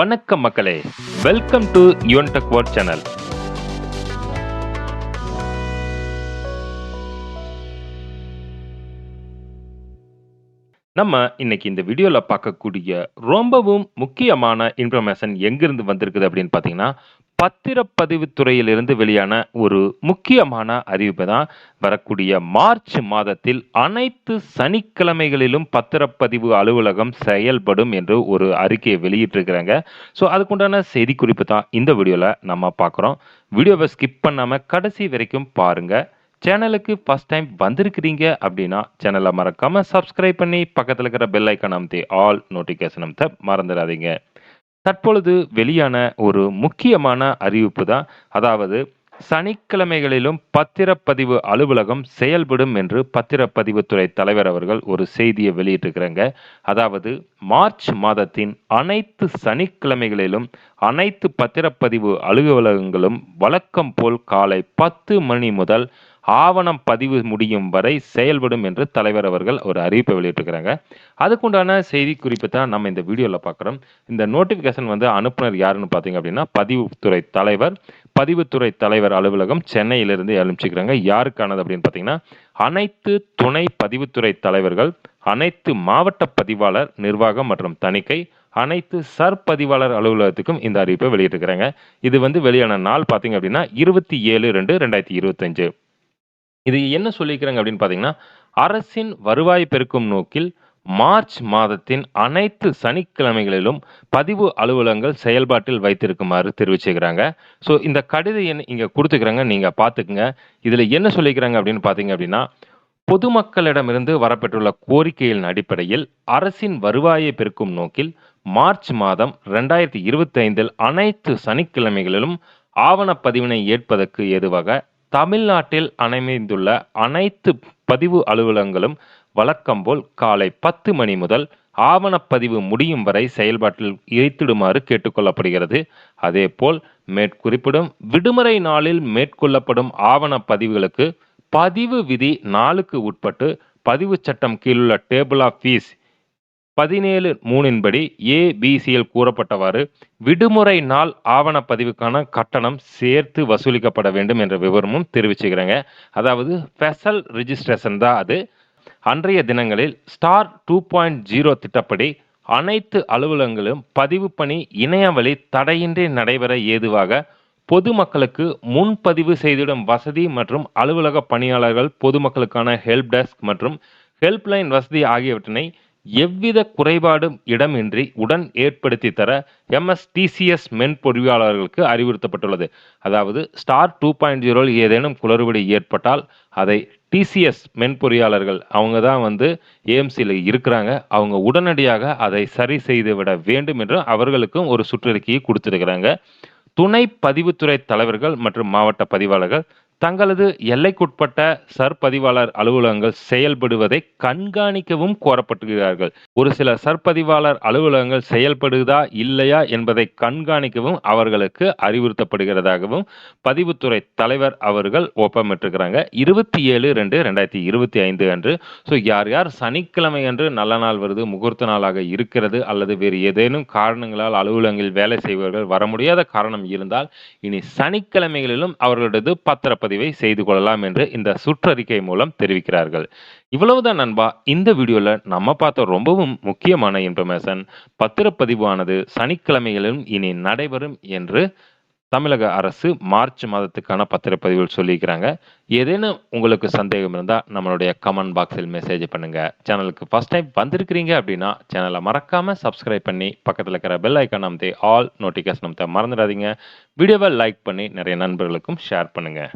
வணக்கம் மக்களே. Welcome to Yuvan tech world channel நம்ம இன்னைக்கு இந்த வீடியோவில் பார்க்கக்கூடிய ரொம்பவும் முக்கியமான இன்ஃபர்மேஷன் எங்கிருந்து வந்திருக்குது அப்படின்னு பார்த்தீங்கன்னா பத்திரப்பதிவு துறையிலிருந்து வெளியான ஒரு முக்கியமான அறிவிப்பு தான் வரக்கூடிய மார்ச் மாதத்தில் அனைத்து சனிக்கிழமைகளிலும் பத்திரப்பதிவு அலுவலகம் செயல்படும் என்று ஒரு அறிக்கையை வெளியிட்டிருக்கிறாங்க. ஸோ அதுக்குண்டான செய்திக்குறிப்பு தான் இந்த வீடியோவில் நம்ம பார்க்குறோம். வீடியோவை ஸ்கிப் பண்ணாமல் கடைசி வரைக்கும் பாருங்கள் சேனலுக்கு ஃபஸ்ட் டைம் வந்திருக்கிறீங்க அப்படின்னா சேனலை மறக்காமல் சப்ஸ்கிரைப் பண்ணி பக்கத்தில் இருக்கிற பெல் ஐக்கான் அமுத்தி ஆல் நோட்டிஃபிகேஷன் அமுத்த மறந்துடாதீங்க. தற்பொழுது வெளியான ஒரு முக்கியமான அறிவிப்பு தான் அதாவது சனிக்கிழமைகளிலும் பத்திரப்பதிவு அலுவலகம் செயல்படும் என்று பத்திரப்பதிவுத்துறை தலைவர் அவர்கள் ஒரு செய்தியை வெளியிட்டிருக்கிறாங்க. அதாவது மார்ச் மாதத்தின் அனைத்து சனிக்கிழமைகளிலும் அனைத்து பத்திரப்பதிவு அலுவலகங்களும் வழக்கம் போல் காலை பத்து மணி முதல் ஆவணம் பதிவு முடியும் வரை செயல்படும் என்று தலைவர் அவர்கள் ஒரு அறிவிப்பை வெளியிட்டிருக்கிறாங்க. அதுக்குண்டான செய்தி குறிப்பு தான் நம்ம இந்த வீடியோவில் பார்க்குறோம் இந்த நோட்டிஃபிகேஷன் வந்து அனுப்புனர் யாருன்னு பார்த்தீங்க அப்படின்னா பதிவுத்துறை தலைவர் பதிவுத்துறை தலைவர் அலுவலகம் சென்னையிலிருந்து அனுப்பிச்சிக்கிறாங்க யாருக்கானது அப்படின்னு பார்த்தீங்கன்னா அனைத்து துணை பதிவுத்துறை தலைவர்கள் அனைத்து மாவட்ட பதிவாளர் நிர்வாகம் மற்றும் தணிக்கை அனைத்து சர் பதிவாளர் அலுவலகத்துக்கும் இந்த அறிவிப்பை வெளியிட்டிருக்கிறாங்க. இது வந்து வெளியான நாள் பார்த்தீங்க அப்படின்னா இருபத்தி ஏழு ரெண்டு ரெண்டாயிரத்தி இருபத்தஞ்சு. இது என்ன சொல்லிக்கிறாங்க அப்படின்னு பார்த்தீங்கன்னா அரசின் வருவாய் பெருக்கும் நோக்கில் மார்ச் மாதத்தின் அனைத்து சனிக்கிழமைகளிலும் பதிவு அலுவலகங்கள் செயல்பாட்டில் வைத்திருக்குமாறு தெரிவிச்சுக்கிறாங்க. ஸோ இந்த கடித எண் இங்கே கொடுத்துக்கிறாங்க. நீங்கள் பார்த்துக்குங்க. இதில் என்ன சொல்லிக்கிறாங்க அப்படின்னு பார்த்தீங்க அப்படின்னா பொதுமக்களிடமிருந்து வரப்பெற்றுள்ள கோரிக்கையின் அடிப்படையில் அரசின் வருவாயை பெருக்கும் நோக்கில் மார்ச் மாதம் ரெண்டாயிரத்தி இருபத்தி ஐந்தில் அனைத்து சனிக்கிழமைகளிலும் ஆவணப்பதிவினை ஏற்பதற்கு ஏதுவாக தமிழ்நாட்டில் அமைந்துள்ள அனைத்து பதிவு அலுவலகங்களும் வழக்கம் போல் காலை பத்து மணி முதல் ஆவணப்பதிவு முடியும் வரை செயல்பாட்டில் இறைத்திடுமாறு கேட்டுக்கொள்ளப்படுகிறது. அதேபோல் மேற்குறிப்பிடும் விடுமுறை நாளில் மேற்கொள்ளப்படும் ஆவணப்பதிவுகளுக்கு பதிவு விதி நாளுக்கு உட்பட்டு பதிவு சட்டம் கீழுள்ள டேபிள் ஆஃப் ஃபீஸ் பதினேழு மூணின்படி ஏபிசியில் கூறப்பட்டவாறு விடுமுறை நாள் ஆவணப்பதிவுக்கான கட்டணம் சேர்த்து வசூலிக்கப்பட வேண்டும் என்ற விவரமும் தெரிவிச்சுக்கிறேங்க. அதாவது ஸ்பெஷல் ரிஜிஸ்ட்ரேஷன் தான் அது. அன்றைய தினங்களில் ஸ்டார் டூ பாயிண்ட் ஜீரோ திட்டப்படி அனைத்து அலுவலகங்களும் பதிவு பணி இணையவழி தடையின்றி நடைபெற ஏதுவாக பொதுமக்களுக்கு முன்பதிவு செய்திடும் வசதி மற்றும் அலுவலக பணியாளர்கள் பொதுமக்களுக்கான ஹெல்ப் டெஸ்க் மற்றும் ஹெல்ப்லைன் வசதி ஆகியவற்றினை எவ்வித குறைபாடும் இடமின்றி உடன் ஏற்படுத்தி தர எம்எஸ்டிசிஎஸ் மென்பொறியாளர்களுக்கு அறிவுறுத்தப்பட்டுள்ளது. அதாவது ஸ்டார் டூ பாயிண்ட் ஜீரோவில் ஏதேனும் குளறுபடி ஏற்பட்டால் அதை டிசிஎஸ் மென்பொறியாளர்கள் அவங்க தான் வந்து ஏஎம்சியில் இருக்கிறாங்க அவங்க உடனடியாக அதை சரி செய்து விட வேண்டும் என்று அவர்களுக்கும் ஒரு சுற்றறிக்கையை கொடுத்துருக்கிறாங்க. துணை பதிவுத்துறை தலைவர்கள் மற்றும் மாவட்ட பதிவாளர்கள் தங்களது எல்லைக்குட்பட்ட சர்பதிவாளர் அலுவலகங்கள் செயல்படுவதை கண்காணிக்கவும் கோரப்பட்டுகிறார்கள் ஒரு சில சர்பதிவாளர் அலுவலகங்கள் செயல்படுதா இல்லையா என்பதை கண்காணிக்கவும் அவர்களுக்கு அறிவுறுத்தப்படுகிறதாகவும் பதிவுத்துறை தலைவர் அவர்கள் ஒப்பமிட்டிருக்கிறாங்க. இருபத்தி ஏழு ரெண்டு ரெண்டாயிரத்தி இருபத்தி ஐந்து அன்று. ஸோ யார் யார் சனிக்கிழமை அன்று நல்ல நாள் வருது முகூர்த்த நாளாக இருக்கிறது அல்லது வேறு ஏதேனும் காரணங்களால் அலுவலகங்களில் வேலை செய்பவர்கள் வர முடியாத காரணம் இருந்தால் இனி சனிக்கிழமைகளிலும் அவர்களது பத்திரப்பதிவை செய்து கொள்ளலாம் என்று இந்த சுற்றறிக்கை மூலம் தெரிவிக்கிறார்கள். இவ்வளவுதான் நண்பா. இந்த வீடியோவில் நம்ம பார்த்த ரொம்பவும் முக்கியமான இன்ஃபர்மேஷன் பத்திரப்பதிவானது சனிக்கிழமைகளிலும் இனி நடைபெறும் என்று தமிழக அரசு மார்ச் மாதத்துக்கான பத்திரப்பதிவுகள் சொல்லியிருக்கிறாங்க. ஏதேனும் உங்களுக்கு சந்தேகம் இருந்தால் நம்மளுடைய கமெண்ட் பாக்ஸில் மெசேஜ் பண்ணுங்கள் சேனலுக்கு ஃபர்ஸ்ட் டைம் வந்திருக்கிறீங்க அப்படின்னா சேனலை மறக்காமல் சப்ஸ்கிரைப் பண்ணி பக்கத்தில் இருக்கிற பெல் ஐக்கான் அமைத்து ஆல் நோட்டிஃபிகேஷன் அமைத்த மறந்துடாதீங்க. வீடியோவை லைக் பண்ணி நிறைய நண்பர்களுக்கும் ஷேர் பண்ணுங்கள்